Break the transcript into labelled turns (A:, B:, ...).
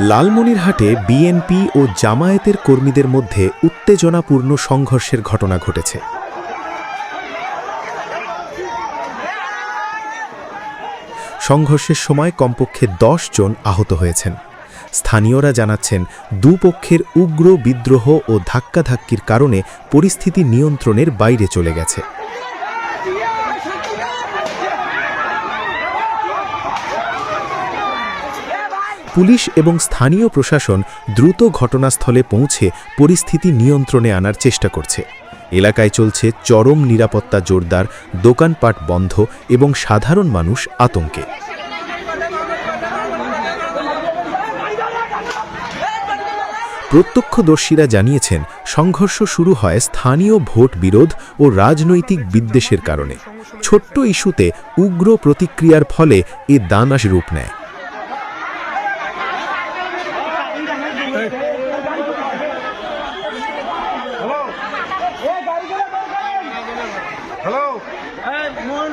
A: লালমনিরহাটে BNP ও জামায়াতের কর্মীদের মধ্যে উত্তেজনাপূর্ণ সংঘর্ষের ঘটনা ঘটেছে। সংঘর্ষের সময় কমপক্ষে দশ জন আহত হয়েছেন। স্থানীয়রা জানাচ্ছেন, দুপক্ষের উগ্র বিদ্রোহ ও ধাক্কাধাক্কির কারণে পরিস্থিতি নিয়ন্ত্রণের বাইরে চলে গেছে। পুলিশ এবং স্থানীয় প্রশাসন দ্রুত ঘটনাস্থলে পৌঁছে পরিস্থিতি নিয়ন্ত্রণে আনার চেষ্টা করছে। এলাকায় চলছে চরম নিরাপত্তা জোরদার, দোকানপাট বন্ধ এবং সাধারণ মানুষ আতঙ্কে। প্রত্যক্ষদর্শীরা জানিয়েছেন, সংঘর্ষ শুরু হয় স্থানীয় ভোট বিরোধ ও রাজনৈতিক বিদ্বেষের কারণে। ছোট্ট ইস্যুতে উগ্র প্রতিক্রিয়ার ফলে এ দানাস রূপ নেয়।
B: হ্যালো
C: এই মন